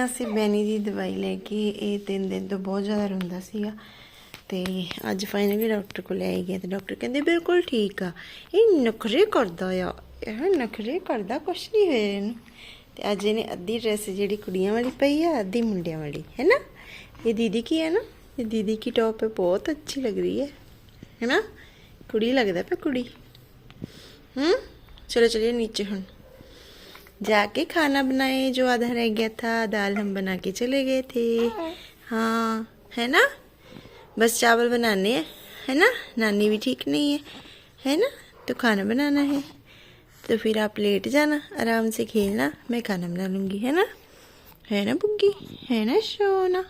ਆ ਅਸੀਂ ਬੈਨੀ ਦੀ ਦਵਾਈ ਲੈ ਕੇ ਇਹ ਤਿੰਨ ਦਿਨ ਤੋਂ ਬਹੁਤ ਜ਼ਿਆਦਾ ਰੋਂਦਾ ਸੀਗਾ ਤੇ ਅੱਜ ਫਾਈਨਲੀ ਡਾਕਟਰ ਕੋਲ ਲੈ ਗਿਆ ਤੇ ਡਾਕਟਰ ਕਹਿੰਦੇ ਬਿਲਕੁਲ ਠੀਕ ਆ। ਇਹ ਨਖਰੇ ਕਰਦਾ ਆ। ਇਹ ਨਖਰੇ ਕਰਦਾ, ਕੁਛ ਨਹੀਂ ਹੋਇਆ ਇਹਨੂੰ। ਤੇ ਅੱਜ ਇਹਨੇ ਅੱਧੀ ਡਰੈਸ ਜਿਹੜੀ ਕੁੜੀਆਂ ਵਾਲੀ ਪਈ ਆ, ਅੱਧੀ ਮੁੰਡਿਆਂ ਵਾਲੀ ਹੈ ਨਾ ਇਹ ਦੀਦੀ ਕੀ ਹੈ ਨਾ? ਇਹ ਦੀਦੀ ਕੀ ਟੌਪ ਹੈ ਬਹੁਤ ਅੱਛੀ ਲੱਗ ਰਹੀ ਹੈ ਹੈ ਨਾ ਕੁੜੀ ਲੱਗਦਾ ਪਿਆ ਕੁੜੀ। ਹੂੰ? ਚਲੋ, ਚਲਿਏ ਨੀਚੇ ਹੁਣ। जाके खाना बनाए जो आधा रह गया था दाल हम बना के चले गए थे हाँ है ना बस चावल बनाने हैं है ना नानी भी ठीक नहीं है है ना तो खाना बनाना है तो फिर आप लेट जाना आराम से खेलना मैं खाना बना लूँगी है ना है ना बुग्गी है ना सोना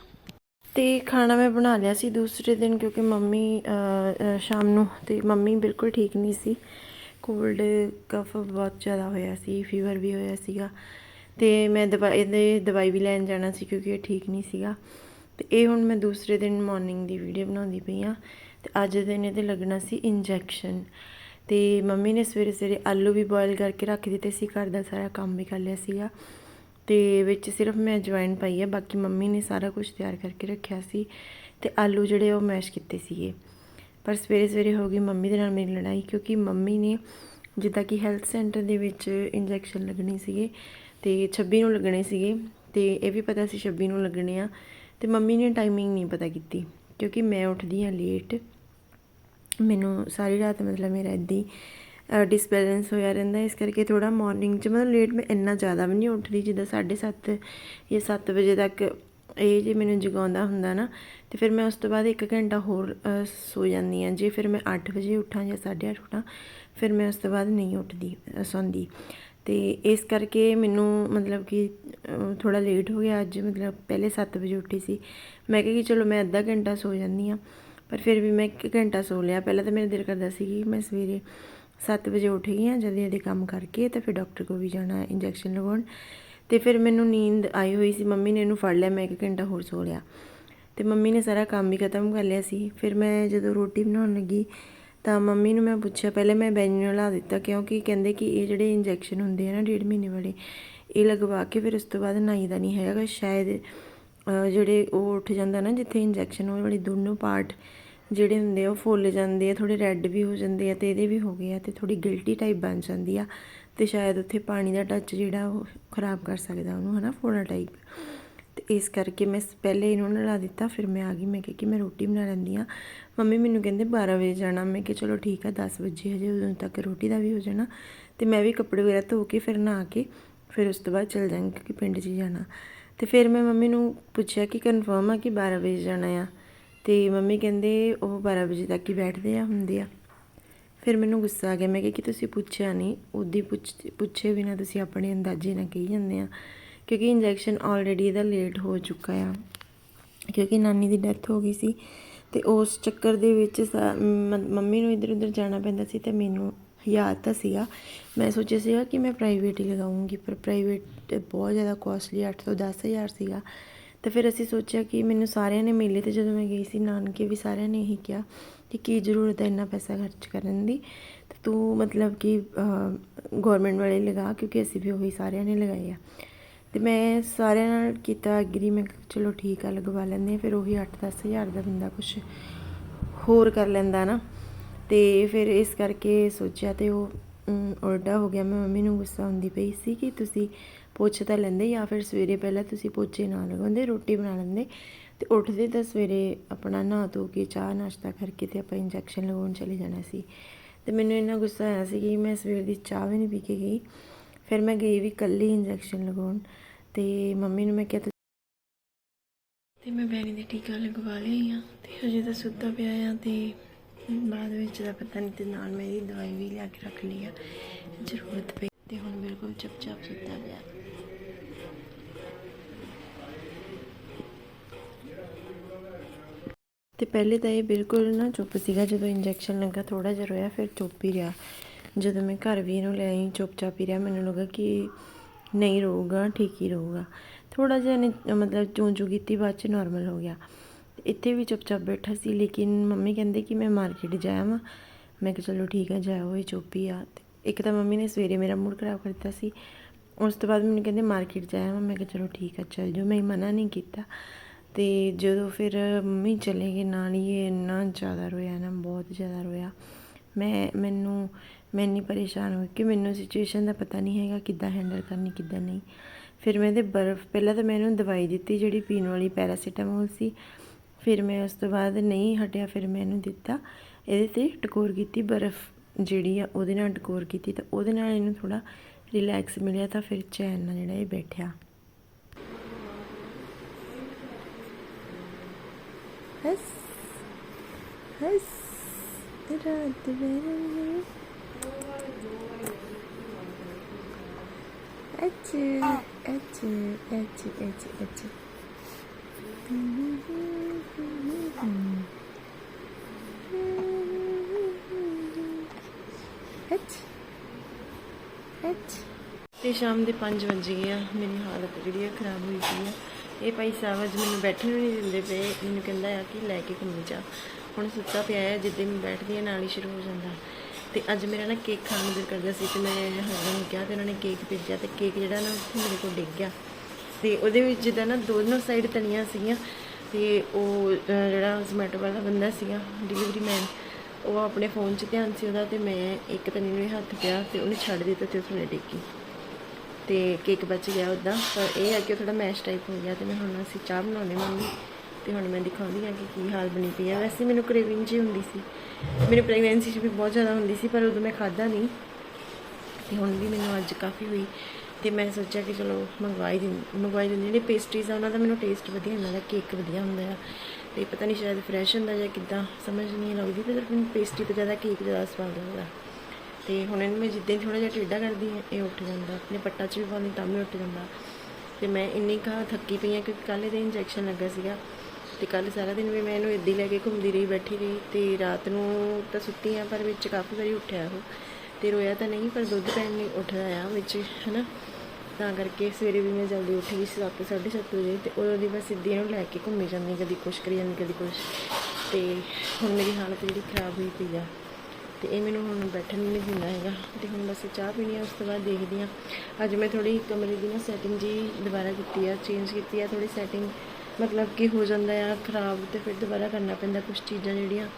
ਤੇ ਖਾਣਾ ਮੈਂ ਬਣਾ ਲਿਆ ਸੀ ਦੂਸਰੇ ਦਿਨ ਕਿਉਂਕਿ ਮੰਮੀ ਅ, ਅ, ਸ਼ਾਮ ਨੂੰ ਤੇ ਮੰਮੀ ਬਿਲਕੁਲ ਠੀਕ ਨਹੀਂ ਸੀ ਕੋਲਡ ਕਫ ਬਹੁਤ ਜ਼ਿਆਦਾ ਹੋਇਆ ਸੀ ਫੀਵਰ ਵੀ ਹੋਇਆ ਸੀਗਾ ਤੇ ਮੈਂ ਦਵਾਈ ਇਹਦੇ ਦਵਾਈ ਵੀ ਲੈਣ ਜਾਣਾ ਸੀ ਕਿਉਂਕਿ ਇਹ ਠੀਕ ਨਹੀਂ ਸੀਗਾ ਤੇ ਇਹ ਹੁਣ ਮੈਂ ਦੂਸਰੇ ਦਿਨ ਮਾਰਨਿੰਗ ਦੀ ਵੀਡੀਓ ਬਣਾਉਂਦੀ ਪਈ ਆ ਤੇ ਅੱਜ ਦਿਨ ਇਹਦੇ ਲੱਗਣਾ ਸੀ ਇੰਜੈਕਸ਼ਨ ਤੇ ਮੰਮੀ ਨੇ ਸਵੇਰੇ ਸਵੇਰੇ ਆਲੂ ਵੀ ਬੋਇਲ ਕਰਕੇ ਰੱਖ ਦਿੱਤੇ ਸੀ, ਘਰ ਦਾ ਸਾਰਾ ਕੰਮ ਵੀ ਕਰ ਲਿਆ ਸੀਗਾ ਤੇ ਵਿੱਚ ਸਿਰਫ ਮੈਂ ਜੁਆਇਨ ਪਾਈ ਹੈ, ਬਾਕੀ ਮੰਮੀ ਨੇ ਸਾਰਾ ਕੁਝ ਤਿਆਰ ਕਰਕੇ ਰੱਖਿਆ ਸੀ ਤੇ ਆਲੂ ਜਿਹੜੇ ਉਹ ਮੈਸ਼ ਕੀਤੇ ਸੀਗੇ। ਪਰ ਸਵੇਰੇ ਸਵੇਰੇ ਹੋ ਗਈ ਮੰਮੀ ਦੇ ਨਾਲ ਮੇਰੀ ਲੜਾਈ ਕਿਉਂਕਿ ਮੰਮੀ ਨੇ ਜਿੱਦਾਂ ਕਿ ਹੈਲਥ ਸੈਂਟਰ ਦੇ ਵਿੱਚ ਇੰਜੈਕਸ਼ਨ ਲੱਗਣੇ ਸੀਗੇ ਤੇ 26 ਨੂੰ ਲੱਗਣੇ ਸੀਗੇ ਤੇ ਇਹ ਵੀ ਪਤਾ ਸੀ 26 ਨੂੰ ਲੱਗਣੇ ਆ ਤੇ ਮੰਮੀ ਨੇ ਟਾਈਮਿੰਗ ਨਹੀਂ ਪਤਾ ਕੀਤੀ ਕਿਉਂਕਿ ਮੈਂ ਉੱਠਦੀ ਹਾਂ ਲੇਟ ਮੈਨੂੰ ਸਾਰੀ ਰਾਤ ਮਤਲਬ ਮੇਰਾ ਇੱਦਾਂ ਹੀ ਡਿਸਬੈਲੈਂਸ ਹੋਇਆ ਰਹਿੰਦਾ ਇਸ ਕਰਕੇ ਥੋੜਾ ਮਾਰਨਿੰਗ 'ਚ ਮਤਲਬ ਲੇਟ ਮੈਂ ਇੰਨਾ ਜ਼ਿਆਦਾ ਵੀ ਨਹੀਂ ਉੱਠਦੀ ਜਿੱਦਾਂ 7:30 ਜਾਂ 7 ਵਜੇ ਤੱਕ ਇਹ ਜੇ ਮੈਨੂੰ ਜਗਾਉਂਦਾ ਹੁੰਦਾ ਨਾ, ਤੇ ਫਿਰ ਮੈਂ ਉਸ ਤੋਂ ਬਾਅਦ 1 ਘੰਟਾ ਹੋਰ ਸੋ ਜਾਂਦੀ ਹਾਂ। ਜੇ ਫਿਰ ਮੈਂ 8 ਵਜੇ ਉੱਠਾਂ ਜਾਂ 8:30 ਉੱਠਾਂ, ਫਿਰ ਮੈਂ ਉਸ ਤੋਂ ਬਾਅਦ ਨਹੀਂ ਉੱਠਦੀ ਸੌਂਦੀ। ਤੇ ਇਸ ਕਰਕੇ ਮੈਨੂੰ ਮਤਲਬ ਕਿ ਥੋੜਾ ਲੇਟ ਹੋ ਗਿਆ। ਅੱਜ ਮਤਲਬ ਪਹਿਲੇ 7 ਵਜੇ ਉੱਠੀ ਸੀ। ਮੈਂ ਕਿਹਾ ਕਿ ਚਲੋ ਮੈਂ ਅੱਧਾ ਘੰਟਾ ਸੋ ਜਾਂਦੀ ਹਾਂ, ਪਰ ਫਿਰ ਵੀ ਮੈਂ 1 ਘੰਟਾ ਸੋ ਲਿਆ। ਪਹਿਲਾਂ ਤਾਂ ਮੇਰਾ ਦਿਲ ਕਰਦਾ ਸੀ ਕਿ ਮੈਂ ਸਵੇਰੇ 7 ਵਜੇ ਉੱਠ ਗਈ ਹਾਂ ਜਲਦੀ ਜਲਦੀ ਕੰਮ ਕਰਕੇ ਤੇ ਫਿਰ ਡਾਕਟਰ ਕੋਲ ਵੀ ਜਾਣਾ ਇੰਜੈਕਸ਼ਨ ਲਗਾਉਣ। ਤੇ ਫਿਰ ਮੈਨੂੰ ਨੀਂਦ ਆਈ ਹੋਈ ਸੀ, ਮੰਮੀ ਨੇ ਇਹਨੂੰ ਫੜ ਲਿਆ, ਮੈਂ ਇੱਕ ਘੰਟਾ ਹੋਰ ਸੋ ਲਿਆ। ਤੇ ਮੰਮੀ ਨੇ ਸਾਰਾ ਕੰਮ ਹੀ ਖਤਮ ਕਰ ਲਿਆ ਸੀ। ਫਿਰ ਮੈਂ ਜਦੋਂ ਰੋਟੀ ਬਣਾਉਣ ਲੱਗੀ, ਤਾਂ ਮੰਮੀ ਨੂੰ ਮੈਂ ਪੁੱਛਿਆ, ਪਹਿਲੇ ਮੈਂ ਬੈਨੀ ਨੂੰ ਲਾ ਦਿੱਤਾ, ਕਿਉਂਕਿ ਕਹਿੰਦੇ ਕਿ ਇਹ ਜਿਹੜੇ ਇੰਜੈਕਸ਼ਨ ਹੁੰਦੇ ਆ ਨਾ ਡੇਢ ਮਹੀਨੇ ਵਾਲੇ, ਇਹ ਲਗਵਾ ਕੇ ਫਿਰ ਉਸ ਤੋਂ ਬਾਅਦ ਨਾਈ ਦਾ ਨਹੀਂ ਹੈਗਾ। ਸ਼ਾਇਦ ਜਿਹੜੇ ਉਹ ਉੱਠ ਜਾਂਦਾ ਨਾ, ਜਿੱਥੇ ਇੰਜੈਕਸ਼ਨ, ਉਹ ਵਾਲੀ ਦੋਨੋਂ ਪਾਰਟ ਜਿਹੜੇ ਹੁੰਦੇ ਆ, ਉਹ ਫੁੱਲ ਜਾਂਦੇ ਆ ਥੋੜੇ ਰੈੱਡ ਵੀ ਹੋ ਜਾਂਦੇ ਆ ਤੇ ਇਹਦੇ ਵੀ ਹੋ ਗਏ ਆ ਤੇ ਥੋੜੀ ਗਿਲਟੀ ਟਾਈਪ ਬਣ ਜਾਂਦੀ ਆ। ਤੇ ਸ਼ਾਇਦ ਉੱਥੇ ਪਾਣੀ ਦਾ ਟੱਚ ਜਿਹੜਾ ਉਹ ਖਰਾਬ ਕਰ ਸਕਦਾ ਉਹਨੂੰ, ਹਨਾ ਫੋੜਾ ਟਾਈਪ ਤੇ ਇਸ ਕਰਕੇ ਮੈਂ ਸ- ਪਹਿਲੇ ਇਹਨੂੰ ਨਲਾ ਦਿੱਤਾ, ਫਿਰ ਮੈਂ ਆ ਗਈ, ਮੈਂ ਕਿਹਾ ਕਿ ਮੈਂ ਰੋਟੀ ਬਣਾ ਲੈਂਦੀ ਆ ਮੰਮੀ ਮੈਨੂੰ ਕਹਿੰਦੇ 12 ਵਜੇ ਜਾਣਾ, ਮੈਂ ਕਿਹਾ ਚਲੋ ਠੀਕ ਆ 10 ਵਜੇ ਹਜੇ ਉਦੋਂ ਤੱਕ ਰੋਟੀ ਦਾ ਵੀ ਹੋ ਜਾਣਾ। ਤੇ ਮੈਂ ਵੀ ਕੱਪੜੇ ਵਗੈਰਾ ਧੋ ਕੇ ਫਿਰ ਨਹਾ ਕੇ ਫਿਰ ਉਸ ਤੋਂ ਬਾਅਦ ਚਲ ਜਾਵਾਂਗੀ ਕਿਉਂਕਿ ਪਿੰਡ 'ਚ ਹੀ ਜਾਣਾ। ਤੇ ਫਿਰ ਮੈਂ ਮੰਮੀ ਨੂੰ ਪੁੱਛਿਆ ਕਿ ਕਨਫਰਮ ਆ ਕਿ 12 ਵਜੇ ਜਾਣਾ ਆ। ਤੇ ਮੰਮੀ ਕਹਿੰਦੇ ਉਹ 12 ਵਜੇ ਤੱਕ ਹੀ ਬੈਠਦੇ ਆ, ਹੁੰਦੇ ਆ। ਫਿਰ ਮੈਨੂੰ ਗੁੱਸਾ ਆ ਗਿਆ। ਮੈਂ ਕਿਹਾ ਕਿ ਤੁਸੀਂ ਪੁੱਛਿਆ ਨਹੀਂ, ਉਹਦੀ ਪੁੱਛ, ਪੁੱਛੇ ਬਿਨਾ ਤੁਸੀਂ ਆਪਣੇ ਅੰਦਾਜ਼ੇ ਨਾਲ ਕਹੀ ਜਾਂਦੇ ਆ। ਕਿਉਂਕਿ ਇੰਜੈਕਸ਼ਨ ਆਲਰੇਡੀ ਇਹਦਾ ਲੇਟ ਹੋ ਚੁੱਕਾ ਆ। ਕਿਉਂਕਿ ਨਾਨੀ ਦੀ ਡੈਥ ਹੋ ਗਈ ਸੀ ਤੇ ਉਸ ਚੱਕਰ ਦੇ ਵਿੱਚ ਸਾ- ਮੰਮੀ ਨੂੰ ਇੱਧਰ ਉੱਧਰ ਜਾਣਾ ਪੈਂਦਾ ਸੀ ਤੇ ਮੈਨੂੰ ਯਾਦ ਤਾਂ ਸੀਗਾ। ਮੈਂ ਸੋਚਿਆ ਸੀਗਾ ਕਿ ਮੈਂ ਪ੍ਰਾਈਵੇਟ ਹੀ ਲਗਾਉਂਗੀ ਪਰ ਪ੍ਰਾਈਵੇਟ ਬਹੁਤ ਜ਼ਿਆਦਾ ਕੋਸਟਲੀ 8 ਤੋਂ 10000 ਸੀਗਾ। ਤੇ ਫਿਰ ਅਸੀਂ ਸੋਚਿਆ ਕਿ ਮੈਨੂੰ ਸਾਰਿਆਂ ਨੇ ਮਿਲੇ ਤੇ ਜਦੋਂ ਮੈਂ ਗਈ ਸੀ, ਨਾਨਕੇ ਵੀ ਸਾਰਿਆਂ ਨੇ ਇਹੀ ਕਿਹਾ। ਕਿ ਕੀ ਜ਼ਰੂਰਤ ਹੈ ਇੰਨਾ ਪੈਸਾ ਖਰਚ ਕਰਨ ਦੀ। ਤੇ ਤੂੰ ਮਤਲਬ ਕਿ ਗਵਰਨਮੈਂਟ ਵਾਲੇ ਲਗਾ, ਕਿਉਂਕਿ ਅਸੀਂ ਵੀ ਉਹੀ ਸਾਰਿਆਂ ਨੇ ਲਗਾਏ ਆ। ਤੇ ਮੈਂ ਸਾਰਿਆਂ ਨਾਲ ਕੀਤਾ ਐਗਰੀ ਮੈਂ ਚਲੋ ਠੀਕ ਆ, ਲਗਵਾ ਲੈਂਦੇ ਹਾਂ ਫਿਰ ਉਹੀ 8-10 ਹਜ਼ਾਰ ਦਾ ਬੰਦਾ ਕੁਝ ਹੋਰ ਕਰ ਲੈਂਦਾ ਨਾ। ਤੇ ਫਿਰ ਇਸ ਕਰਕੇ ਸੋਚਿਆ ਤੇ ਉਹ ਉਲਟਾ ਹੋ ਗਿਆ। ਮੈਂ ਮੰਮੀ ਨੂੰ ਗੁੱਸਾ ਹੁੰਦੀ ਪਈ ਸੀ ਕਿ ਤੁਸੀਂ ਪੁੱਛ ਤਾਂ ਲੈਂਦੇ ਜਾਂ ਫਿਰ ਸਵੇਰੇ ਪਹਿਲਾਂ ਤੁਸੀਂ ਪੋਚੇ ਨਾ ਲਗਾਉਂਦੇ, ਰੋਟੀ ਬਣਾ ਲੈਂਦੇ ਤੇ ਉੱਠਦੇ ਤਾਂ ਸਵੇਰੇ ਆਪਣਾ ਨਹਾ ਧੋ ਕੇ, ਚਾਹ ਨਾਸ਼ਤਾ ਕਰਕੇ ਤੇ ਆਪਾਂ ਇੰਜੈਕਸ਼ਨ ਲਗਾਉਣ ਚਲੇ ਜਾਣਾ ਸੀ। ਤੇ ਮੈਨੂੰ ਇੰਨਾ ਗੁੱਸਾ ਆਇਆ ਸੀ ਕਿ ਮੈਂ ਸਵੇਰ ਦੀ ਚਾਹ ਵੀ ਨਹੀਂ ਪੀ ਕੇ ਗਈ। ਫਿਰ ਮੈਂ ਗਈ ਵੀ ਇਕੱਲੀ ਇੰਜੈਕਸ਼ਨ ਲਗਾਉਣ ਤੇ ਮੰਮੀ ਨੂੰ ਮੈਂ ਕਿਹਾ ਤੂੰ- ਤੇ ਮੈਂ ਬੈਣੀ ਦੇ ਟੀਕਾ ਲਗਵਾ ਲਈ ਆ ਤੇ ਹਜੇ ਤਾਂ ਸੁੱਤਾ ਪਿਆ ਆ ਤੇ ਬਾਅਦ ਵਿੱਚ ਦਾ ਪਤਾ ਨਹੀਂ ਤੇ ਨਾਲ ਮੇਰੀ ਦਵਾਈ ਵੀ ਲਿਆ ਕੇ ਰੱਖ ਲਈ ਆ, ਜ਼ਰੂਰਤ ਪਈ ਤੇ ਹੁਣ ਬਿਲਕੁਲ ਚੁੱਪਚਾਪ ਸੁੱਤਾ ਪਿਆ। ਤੇ ਪਹਿਲੇ ਤਾਂ ਇਹ ਬਿਲਕੁਲ ਨਾ ਚੁੱਪ ਸੀਗਾ, ਜਦੋਂ ਇੰਜੈਕਸ਼ਨ ਲੱਗਾ ਥੋੜਾ ਜਿਹਾ ਰੋਇਆ, ਫਿਰ ਚੁੱਪ ਹੀ ਰਿਹਾ। ਜਦੋਂ ਮੈਂ ਘਰ ਵੀ ਇਹਨੂੰ ਲੈ ਆਈ, ਚੁੱਪਚਾਪ ਹੀ ਰਿਹਾ, ਮੈਨੂੰ ਲੱਗਾ ਕਿ ਨਹੀਂ ਰਹੂਗਾ, ਠੀਕ ਹੀ ਰਹੂਗਾ। ਥੋੜਾ ਜਿਹਾ ਇਹਨੇ ਮਤਲਬ ਚੂੰ ਚੂ ਕੀਤੀ, ਬਾਅਦ ਚ ਨਾਰਮਲ ਹੋ ਗਿਆ। ਤੇ ਇੱਥੇ ਵੀ ਚੁੱਪਚਾਪ ਬੈਠਾ ਸੀ, ਲੇਕਿਨ ਮੰਮੀ ਕਹਿੰਦੇ ਕਿ ਮੈਂ ਮਾਰਕੀਟ ਜਾਇਆ ਵਾਂ। ਮੈਂ ਕਿਹਾ ਚਲੋ ਠੀਕ ਆ, ਜਾਓ, ਇਹ ਚੁੱਪ ਹੀ ਆ। ਤੇ ਇੱਕ ਤਾਂ ਮੰਮੀ ਨੇ ਸਵੇਰੇ ਮੇਰਾ ਮੂਡ ਖਰਾਬ ਕਰ ਦਿੱਤਾ ਸੀ। ਉਸ ਤੋਂ ਬਾਅਦ ਮੈਨੂੰ ਕਹਿੰਦੇ ਮਾਰਕੀਟ ਜਾਇਆ ਮੈਂ ਕਿਹਾ ਚਲੋ ਠੀਕ ਆ, ਚੱਲ ਜੋ ਮੈਂ ਮਨਾ ਨਹੀਂ ਕੀਤਾ। ਤੇ ਜਦੋਂ ਫਿਰ ਮੰਮੀ ਚਲੇ ਗਏ ਨਾਲ ਹੀ ਇੰਨਾ ਜ਼ਿਆਦਾ ਰੋਇਆ ਨਾ, ਬਹੁਤ ਜ਼ਿਆਦਾ ਰੋਇਆ। ਮੈਂ, ਮੈਨੂੰ, ਮੈਂ ਇੰਨੀ ਪਰੇਸ਼ਾਨ ਹੋਈ ਕਿ ਮੈਨੂੰ ਸਿਚੁਏਸ਼ਨ ਦਾ ਪਤਾ ਨਹੀਂ ਹੈਗਾ ਕਿੱਦਾਂ ਹੈਂਡਲ ਕਰਨੀ, ਕਿੱਦਾਂ ਨਹੀਂ। ਫਿਰ ਮੈਂ ਇਹਦੇ ਬਰਫ਼, ਪਹਿਲਾਂ ਤਾਂ ਮੈਂ ਇਹਨੂੰ ਦਵਾਈ ਦਿੱਤੀ ਜਿਹੜੀ ਪੀਣ ਵਾਲੀ ਪੈਰਾਸੀਟਾਮੋਲ ਸੀ। ਫਿਰ ਮੈਂ ਉਸ ਤੋਂ ਬਾਅਦ ਨਹੀਂ ਹਟਿਆ, ਫਿਰ ਮੈਂ ਇਹਨੂੰ ਦਿੱਤਾ। ਇਹਦੇ ਤੇ ਟਕੋਰ ਕੀਤੀ ਬਰਫ਼। ਜਿਹੜੀ ਆ, ਉਹਦੇ ਨਾਲ ਟਕੋਰ ਕੀਤੀ ਤਾਂ ਉਹਦੇ ਨਾਲ ਇਹਨੂੰ ਥੋੜਾ ਰਿਲੈਕਸ ਮਿਲਿਆ ਤਾਂ ਫਿਰ ਚੈਨ ਨਾਲ ਜਿਹੜਾ ਇਹ ਬੈਠਿਆ। ਹਸ ਹਸ, ਰਾਤ ਵੇਲੇ। ਅੱਛਾ ਅੱਛਾ ਅੱਛਾ ਅੱਛਾ ਅੱਛਾ। ਅੱਛਾ ਅੱਛਾ ਤੇ ਸ਼ਾਮ ਦੇ 5 ਵਜ ਗਏ ਆ। ਮੇਰੀ ਹਾਲਤ ਜਿਹੜੀ ਆ ਖਰਾਬ ਹੋਈ ਪਈ ਆ। ਇਹ ਭਾਈ ਸਾਹਿਬ ਅੱਜ ਮੈਨੂੰ ਬੈਠਣ ਨੂੰ ਨਹੀਂ ਦਿੰਦੇ ਪਏ। ਮੈਨੂੰ ਕਹਿੰਦਾ ਆ ਕਿ ਲੈ ਕੇ ਘੁੰਮੀ ਜਾ। ਹੁਣ ਸੁੱਤਾ ਪਿਆ ਹੈ ਜਿੱਦੇ ਮੈਂ ਬੈਠਦੀ ਆ, ਨਾਲ ਹੀ ਸ਼ੁਰੂ ਹੋ ਜਾਂਦਾ। ਤੇ ਅੱਜ ਮੇਰਾ ਨਾ ਕੇਕ ਖਾਣ ਨੂੰ ਦਿਲ ਕਰਦਾ ਸੀ ਤੇ ਮੈਂ ਹਸਬੰਦ ਨੂੰ ਕਿਹਾ ਤੇ ਉਹਨਾਂ ਨੇ ਕੇਕ ਭੇਜਿਆ ਤੇ ਕੇਕ ਜਿਹੜਾ ਨਾ ਉੱਥੇ ਮੇਰੇ ਕੋਲ ਡਿੱਗ ਗਿਆ। ਤੇ ਉਹਦੇ ਵਿੱਚ ਜਿੱਦਾਂ ਨਾ ਦੋਨੋਂ ਸਾਈਡ ਤਣੀਆਂ ਸੀਗੀਆਂ ਤੇ ਉਹ ਜਿਹੜਾ ਜ਼ੋਮੈਟੋ ਵਾਲਾ ਬੰਦਾ ਸੀਗਾ ਡਿਲੀਵਰੀ ਮੈਨ ਉਹ ਆਪਣੇ ਫੋਨ 'ਚ ਧਿਆਨ ਸੀ ਉਹਦਾ ਤੇ ਮੈਂ ਇੱਕ ਤਣੀ ਨੂੰ ਹੀ ਹੱਥ ਪਿਆ ਤੇ ਉਹਨੇ ਛੱਡ ਦਿੱਤਾ ਤੇ ਉਹ ਥੱਲੇ ਡਿੱਗੀ ਤੇ ਕੇਕ ਬਚ ਗਿਆ ਉਦਾਂ ਪਰ ਇਹ ਆ ਕਿ ਥੋੜਾ ਮੈਸ਼ ਟਾਈਪ ਹੋ ਗਿਆ ਤੇ ਮੈਂ ਹੁਣ ਅਸੀਂ ਚਾਹ ਬਣਾਉਣੇ ਮੰਮੀ ਤੇ ਹੁਣ ਮੈਂ ਦਿਖਾਉਂਦੀ ਆ ਕਿ ਕੀ ਹਾਲ ਬਣੀ ਪਈ ਆ। ਵੈਸੇ ਮੈਨੂੰ ਕ੍ਰੇਵਿੰਗ ਜੀ ਹੁੰਦੀ ਸੀ, ਮੈਨੂੰ ਪ੍ਰੈਗਨੈਂਸੀ 'ਚ ਵੀ ਬਹੁਤ ਜ਼ਿਆਦਾ ਹੁੰਦੀ ਸੀ, ਪਰ ਉਦੋਂ ਮੈਂ ਖਾਦਾ ਨਹੀਂ ਤੇ ਹੁਣ ਵੀ ਮੈਨੂੰ ਅੱਜ ਕਾਫੀ ਹੋਈ ਤੇ ਮੈਂ ਸੋਚਿਆ ਕਿ ਚਲੋ ਮੰਗਵਾਈ ਦਿੰ, ਮੰਗਵਾਈ ਦਿੰਦੀ ਜਿਹੜੇ ਪੇਸਟਰੀਜ਼ ਆ, ਉਹਨਾਂ ਦਾ ਮੈਨੂੰ ਟੇਸਟ ਵਧੀਆ ਹੁੰਦਾ ਹੈ ਕੇਕ ਵਧੀਆ ਹੁੰਦਾ ਆ ਤੇ ਪਤਾ ਨਹੀਂ ਸ਼ਾਇਦ ਫਰੈਸ਼ ਹੁੰਦਾ ਜਾਂ ਕਿੱਦਾਂ, ਸਮਝ ਨਹੀਂ ਲੱਗਦੀ, ਪਰ ਮੈਨੂੰ ਪੇਸਟਰੀ ਤੋਂ ਜ਼ਿਆਦਾ ਕੇਕ ਜ਼ਿਆਦਾ ਸਵਾਦ ਲੱਗਦਾ। ਤੇ ਹੁਣ ਇਹਨੂੰ ਮੈਂ ਜਿੱਦਾਂ ਹੀ ਥੋੜਾ ਜਿਹਾ ਟੇਢਾ ਕਰਦੀ ਹਾਂ, ਇਹ ਉੱਠ ਜਾਂਦਾ। ਆਪਣੇ ਪੱਟਾ 'ਚ ਵੀ ਪਾਉਂਦੀ, ਤਾਂ ਵੀ ਉੱਠ ਜਾਂਦਾ। ਤੇ ਮੈਂ ਇੰਨੀ ਕਾ ਥੱਕੀ ਪਈ ਹਾਂ ਕਿਉਂਕਿ ਕੱਲ੍ਹ ਇਹਦੇ ਇੰਜੈਕਸ਼ਨ ਲੱਗਾ ਸੀਗਾ। ਤੇ ਕੱਲ ਸਾਰਾ ਦਿਨ ਵੀ ਮੈਂ ਇਹਨੂੰ ਇੱਦਾਂ ਹੀ ਲੈ ਕੇ ਘੁੰਮਦੀ ਰਹੀ, ਬੈਠੀ ਰਹੀ। ਤੇ ਰਾਤ ਨੂੰ ਤਾਂ ਸੁੱਤੀ ਆ ਪਰ ਵਿੱਚ ਕਾਫੀ ਵਾਰੀ ਉੱਠਿਆ ਉਹ। ਤੇ ਰੋਇਆ ਤਾਂ ਨਹੀਂ, ਪਰ ਦੁੱਧ ਪੈਣ ਨਹੀਂ ਉੱਠਦਾ ਆ ਵਿੱਚ, ਹਨਾ। ਤਾਂ ਕਰਕੇ ਸਵੇਰੇ ਵੀ ਮੈਂ ਜਲਦੀ ਉੱਠ ਗਈ ਸੀ ਸੱਤ, ਸਾਢੇ ਸੱਤ ਵਜੇ। ਤੇ ਉਦੋਂ ਦੀ ਮੈਂ ਸਿੱਧੀ ਇਹਨੂੰ ਲੈ ਕੇ ਘੁੰਮੀ ਜਾਂਦੀ ਕਦੀ ਕੁਛ ਕਰੀ ਜਾਂਦੀ, ਕਦੀ ਕੁਛ। ਤੇ ਹੁਣ ਮੇਰੀ ਹਾਲਤ ਜਿਹੜੀ ਖਰਾਬ ਹੋਈ ਪਈ ਆ। ਤੇ ਇਹ ਮੈਨੂੰ ਹੁਣ ਬੈਠਣ ਨਹੀਂ ਦਿੰਦਾ ਹੈਗਾ। ਤੇ ਹੁਣ ਬਸ ਚਾਹ ਪੀਣੀ ਆ, ਉਸ ਤੋਂ ਬਾਅਦ ਦੇਖਦੀ ਆ ਅੱਜ ਮੈਂ ਥੋੜੀ ਕਮਰੇ ਦੀ ਨਾ ਸੈਟਿੰਗ ਜੀ ਦੁਬਾਰਾ ਕੀਤੀ ਆ ਚੇਂਜ ਕੀਤੀ ਆ ਥੋੜੀ ਸੈਟਿੰਗ ਮਤਲਬ ਕਿ ਹੋ ਜਾਂਦਾ ਆ ਖਰਾਬ ਤੇ ਫਿਰ ਦੁਬਾਰਾ ਕਰਨਾ ਪੈਂਦਾ ਕੁਝ ਚੀਜ਼ਾਂ ਜਿਹੜੀਆਂ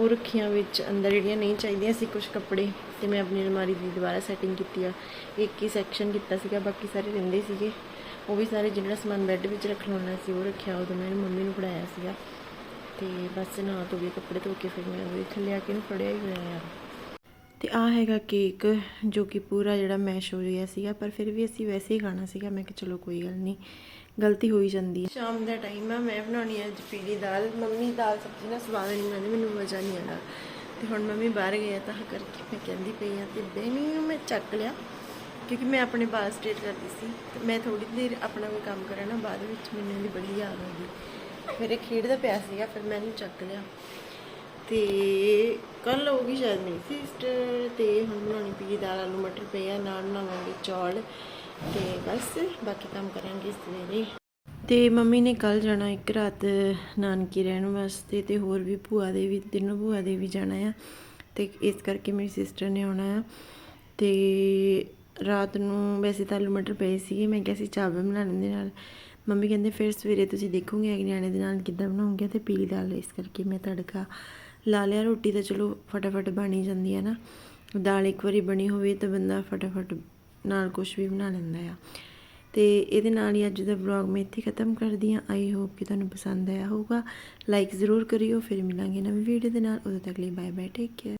ਉਹ ਰੱਖੀਆਂ ਵਿੱਚ ਅੰਦਰ ਜਿਹੜੀਆਂ ਨਹੀਂ ਚਾਹੀਦੀਆਂ ਸੀ ਕੁਝ ਕੱਪੜੇ। ਤੇ ਮੈਂ ਆਪਣੀ ਅਲਮਾਰੀ ਦੀ ਦੁਬਾਰਾ ਸੈਟਿੰਗ ਕੀਤੀ ਆ। ਇੱਕ ਹੀ ਸੈਕਸ਼ਨ ਕੀਤਾ ਸੀਗਾ, ਬਾਕੀ ਸਾਰੇ ਰਹਿੰਦੇ ਸੀਗੇ। ਉਹ ਵੀ ਸਾਰੇ ਜਿਹੜਾ ਸਮਾਨ ਬੈੱਡ ਵਿੱਚ ਰੱਖ ਲਾਉਣਾ ਸੀ, ਉਹ ਰੱਖਿਆ ਉਦੋਂ ਮੈਂ, ਮੰਮੀ ਨੂੰ ਫੜਾਇਆ ਸੀਗਾ। ਤੇ ਬਸ ਨਾ ਧੋ ਕੇ ਕੱਪੜੇ ਧੋ ਕੇ ਫਿਰ ਮੈਂ ਉਹਦੇ ਥੱਲੇ ਆ ਕੇ ਇਹਨੂੰ ਫੜਿਆ ਹੀ ਹੋਇਆ ਆ। ਤੇ ਆ ਹੈਗਾ ਕੇਕ ਜੋ ਕਿ ਪੂਰਾ ਜਿਹੜਾ ਮੈਸ਼ ਹੋ ਗਿਆ ਸੀਗਾ, ਪਰ ਫਿਰ ਵੀ ਅਸੀਂ ਵੈਸੇ ਹੀ ਖਾਣਾ ਸੀਗਾ। ਮੈਂ ਕਿਹਾ ਚਲੋ ਕੋਈ ਗੱਲ ਨਹੀਂ, ਗਲਤੀ ਹੋਈ ਜਾਂਦੀ ਹੈ। ਸ਼ਾਮ ਦਾ ਟਾਈਮ ਆ, ਮੈਂ ਬਣਾਉਣੀ ਅੱਜ ਪੀਲੀ ਦਾਲ। ਮੰਮੀ ਦਾਲ ਸਬਜ਼ੀ ਨਾਲ ਸਵਾਦ ਨਹੀਂ ਬਣਾਉਂਦੀ ਮੈਨੂੰ ਮਜ਼ਾ ਨਹੀਂ ਆਉਂਦਾ। ਤੇ ਹੁਣ ਮੰਮੀ ਬਾਹਰ ਗਏ ਆ, ਤਾਂ ਕਰਕੇ ਮੈਂ ਕਹਿੰਦੀ ਪਈ ਆ ਤੇ ਬੇਨੀ ਮੈਂ ਚੱਕ ਲਿਆ। ਕਿਉਂਕਿ ਮੈਂ ਆਪਣੇ ਬਾਲ ਸਟ੍ਰੇਟ ਕਰਦੀ ਸੀ। ਤੇ ਮੈਂ ਥੋੜੀ ਦੇਰ ਆਪਣਾ ਕੋਈ ਕੰਮ ਕਰਾਂ ਨਾ ਬਾਅਦ ਵਿੱਚ ਮੈਨੂੰ ਇਹਦੀ ਬੜੀ ਯਾਦ ਆਉਂਦੀ ਮੇਰੇ ਖੇਡਦਾ ਪਿਆ ਸੀਗਾ, ਫਿਰ ਮੈਂ ਇਹਨੂੰ ਚੱਕ ਲਿਆ। ਤੇ ਕੱਲ ਹੋਊਗੀ ਸ਼ਾਇਦ ਮੇਰੀ ਸਿਸਟਰ, ਤੇ ਹੁਣ ਬਣਾਉਣੀ ਪਈ ਦਾਲ, ਆਲੂ, ਮਟਰ ਪਏ ਆ, ਨਾਲ ਬਣਾਵਾਂਗੇ ਚੌਲ। ਤੇ ਬਸ, ਬਾਕੀ ਕੰਮ ਕਰਾਂਗੇ ਸਵੇਰੇ ਤੇ ਮੰਮੀ ਨੇ ਕੱਲ ਜਾਣਾ ਇੱਕ ਰਾਤ ਨਾਨਕੀ ਰਹਿਣ ਵਾਸਤੇ, ਤੇ ਹੋਰ ਵੀ ਭੂਆ ਦੇ ਵੀ, ਤਿੰਨੋਂ ਭੂਆ ਦੇ ਵੀ ਜਾਣਾ ਆ। ਤੇ ਇਸ ਕਰਕੇ ਮੇਰੀ ਸਿਸਟਰ ਨੇ ਆਉਣਾ ਆ। ਤੇ ਰਾਤ ਨੂੰ ਵੈਸੇ ਤਾਂ ਆਲੂ, ਮਟਰ ਪਏ ਸੀਗੇ, ਮੈਂ ਕਿਹਾ ਸੀ ਚਾਵਲ ਬਣਾ ਲੈਂਦੇ ਨਾਲ। ਮੰਮੀ ਕਹਿੰਦੇ ਫਿਰ ਸਵੇਰੇ ਤੁਸੀਂ ਦੇਖੋਗੇ ਅਗਲੇ ਨਿਆਣੇ ਦੇ ਨਾਲ ਕਿੱਦਾਂ ਬਣਾਉਂਗੇ ਤੇ ਪੀਲੀ ਦਾਲ ਇਸ ਕਰਕੇ ਮੈਂ ਤੜਕਾ ਲਾ ਲਿਆ, ਰੋਟੀ ਤਾਂ ਚਲੋ ਫਟਾਫਟ ਬਣ ਹੀ ਜਾਂਦੀ ਹੈ ਨਾ। ਦਾਲ ਇੱਕ ਵਾਰੀ ਬਣੀ ਹੋਵੇ ਤਾਂ ਬੰਦਾ ਫਟਾਫਟ ਨਾਲ ਕੁਝ ਵੀ ਬਣਾ ਲੈਂਦਾ ਆ। ਤੇ ਇਹਦੇ ਨਾਲ ਹੀ ਅੱਜ ਦਾ ਵਲੌਗ ਮੈਂ ਇੱਥੇ ਖਤਮ ਕਰਦੀ ਹਾਂ। ਆਈ ਹੋਪ ਕਿ ਤੁਹਾਨੂੰ ਪਸੰਦ ਆਇਆ ਹੋਊਗਾ। ਲਾਈਕ ਜ਼ਰੂਰ ਕਰਿਓ, ਫਿਰ ਮਿਲਾਂਗੇ ਨਵੀਂ ਵੀਡੀਓ ਦੇ ਨਾਲ। ਉਦੋਂ ਤੱਕ ਲਈ ਬਾਏ ਬਾਏ ਟੇਕ ਕੇਅਰ